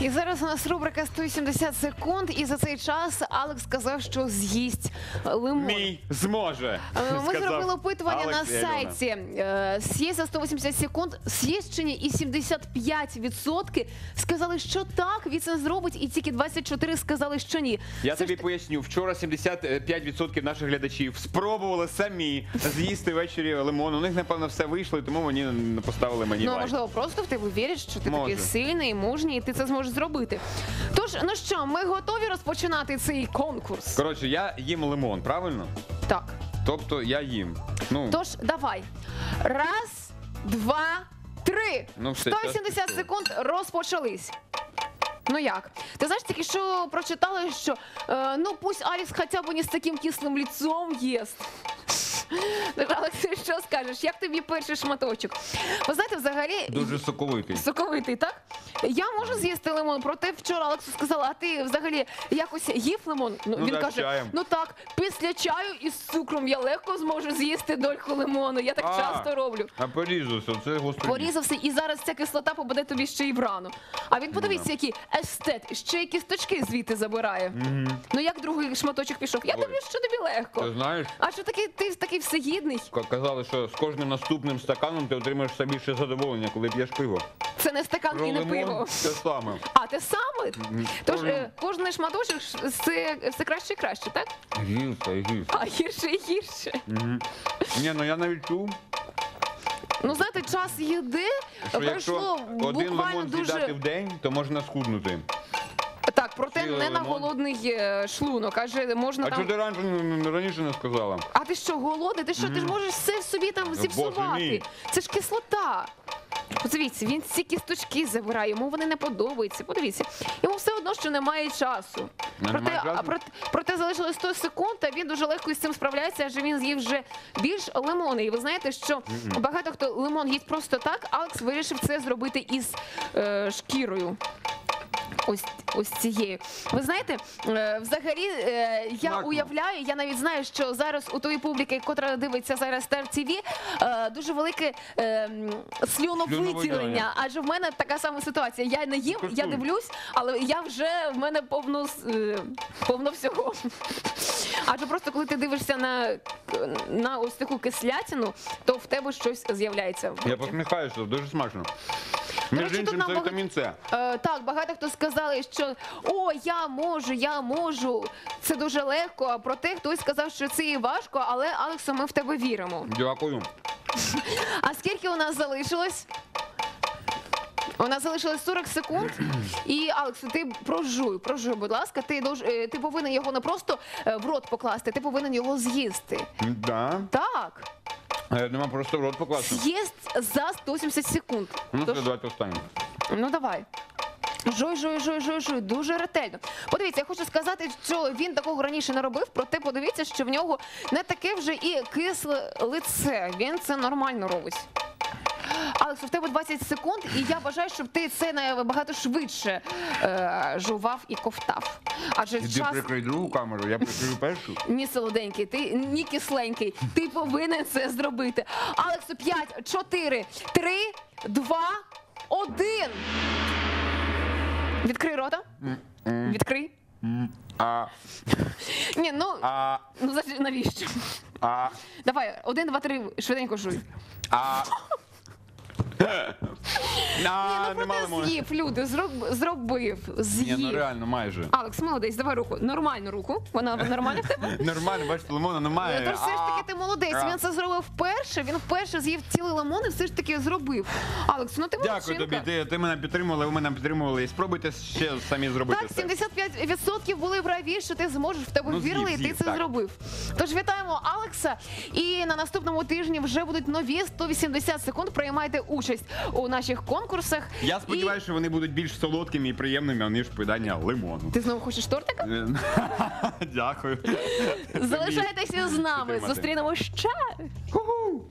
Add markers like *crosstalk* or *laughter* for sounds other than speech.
І зараз у нас рубрика 180 секунд, і за цей час Алекс сказав, що з'їсть лимон. Мій зможе. Е, Ми сказав зробили опитування на Алекс і Альона. сайті. Е, З'їсть за 180 секунд з'їсть чи ні, і 75% сказали, що так, він це зробить, і тільки 24 сказали, що ні. Я Все ж тобі поясню, вчора 75% наших глядачів спробували самі з'їсти ввечері лимон. У них, напевно, все вийшло, і тому мені не поставили мені Ну, лайк. можливо, просто в тебе вірять, що ти Може. такий сильний, мужній, і ти це зможеш зробити. Тож, ну що, ми готові розпочинати цей конкурс? Коротше, я їм лимон, правильно? Так. Тобто я їм. Ну, Тож, давай. Раз, два, три. Ну, все, 180 час секунд розпочались. Ну як? Ти знаєш, тільки що прочитала, що е, ну пусть Аліс хоча б не з таким кислим лицом єсть. Алекс, що скажеш? Як тобі перший шматочок? Ви знаєте, взагалі. дуже соковитий. Соковитий, так? Я можу з'їсти лимон, проте вчора Алексу сказала, а ти взагалі якось їв лимон? Ну, Ну він з каже, чаєм. ну так, після чаю із цукром я легко зможу з'їсти дольку лимону. Я так А. часто роблю. А порізався, це господи. Порізався, і зараз ця кислота попаде тобі ще й в рану. А він подивіться, який естет, ще й кісточки звідти забирає. Ну як другий шматочок пішов? Я Ой. тобі що тобі легко. Ти знаєш, А що такий ти такий всегідний? ка- казали, що з кожним наступним стаканом ти отримаєш все більше задоволення, коли п'єш пиво. Це не стакан Про і не пиво. те саме. А те саме? Тож Кожен- е, кожний шматочок ж- все, все краще і краще, так? Гірше, гірше. А гірше і гірше. Ні, ну я навіть чув, Ну знаєте, час їди що пройшло якщо один буквально лимон з'їдати дуже в день, то можна схуднути. Так, проте не на лимон. голодний е, шлунок. Каже, можна А там. ти раніше, раніше не сказала? А ти що, голодний? Ти що, ти ж можеш все собі там зіпсувати? мій. Це ж кислота. Подивіться, він ці кісточки забирає, йому вони не подобаються. Подивіться, йому все одно, що немає часу. Проте, немає часу? а проте, проте залишилось 100 секунд, а він дуже легко із цим справляється, адже він з'їв вже більш лимони. І ви знаєте, що багато хто лимон їсть просто так. Алекс вирішив це зробити із е, шкірою. Ось ось цією. Ви знаєте, е, взагалі е, я уявляю, я навіть знаю, що зараз у тої публіки, котра дивиться зараз Стар ТВ, е, дуже велике е, м, слюновиділення. Слюновиділення. Адже в мене така сама ситуація. Я не їм, я дивлюсь, але я вже в мене повно с- е, повно всього. Адже просто коли ти дивишся на, на ось таку кислятину, то в тебе щось з'являється. в Я роті. посміхаюся, дуже смачно. Між речі, тут іншим, нам це багато- вітамін С. Е, так, багато хто сказали, що о, я можу, я можу. Це дуже легко. А проте хтось сказав, що це і важко, але Алексо, ми в тебе віримо. Дякую. А скільки у нас залишилось? У нас залишилось 40 секунд. І Алексу, ти прожуй, прожуй, будь ласка. Ти долж- е, ти повинен його не просто е, в рот покласти, ти повинен його з'їсти. Да. Так, А я думаю, просто в рот покласти. з'їсть за 180 секунд. Ну, Тож- давайте останнє. Ну давай. Жуй, жуй, жуй, жуй, жуй, дуже ретельно. Подивіться, я хочу сказати, що він такого раніше не робив, проте подивіться, що в нього не таке вже і кисле лице. Він це нормально робить. Алекс, в тебе 20 секунд, і я бажаю, щоб ти це набагато швидше е, жував і ковтав. Адже Іди час прикрий другу камеру, я прикрию першу. *laughs* ні солоденький, ти ні кисленький. Ти повинен це зробити. Алексу, 5, 4, 3, 2, 1. Відкрий рота. Відкрий. А, Ні, ну, а, ну за- навіщо? а, Давай, один, два, три, швиденько жуй. а. Ні, А, ну нема проте лимону. з'їв, люди, зроб- зробив, Ні, ну реально, майже. Алекс, молодець, давай руку. Нормальну руку. Вона нормальна в тебе? *laughs* Нормально, бачите, лимону немає. Тож все ж таки ти молодець. Він це зробив вперше. Він вперше з'їв цілий лимон і все ж таки зробив. Алекс, ну ти Дякую молодчинка. тобі, ти, ти мене підтримувала, ви мене підтримували. І спробуйте ще самі зробити Так, це. 75% були праві, що ти зможеш в тебе Ну, вірили, і ти з'їв, це так. зробив. Тож вітаємо Алекса. І на наступному тижні вже будуть нові 180 секунд. Приймайте участь участь у наших конкурсах. Я сподіваюся, що вони будуть більш солодкими і приємними, аніж поїдання лимону. Ти знову хочеш тортика? Е, *laughs* Дякую. Залишайтеся з нами. Зустрінемо ще. Ху-ху!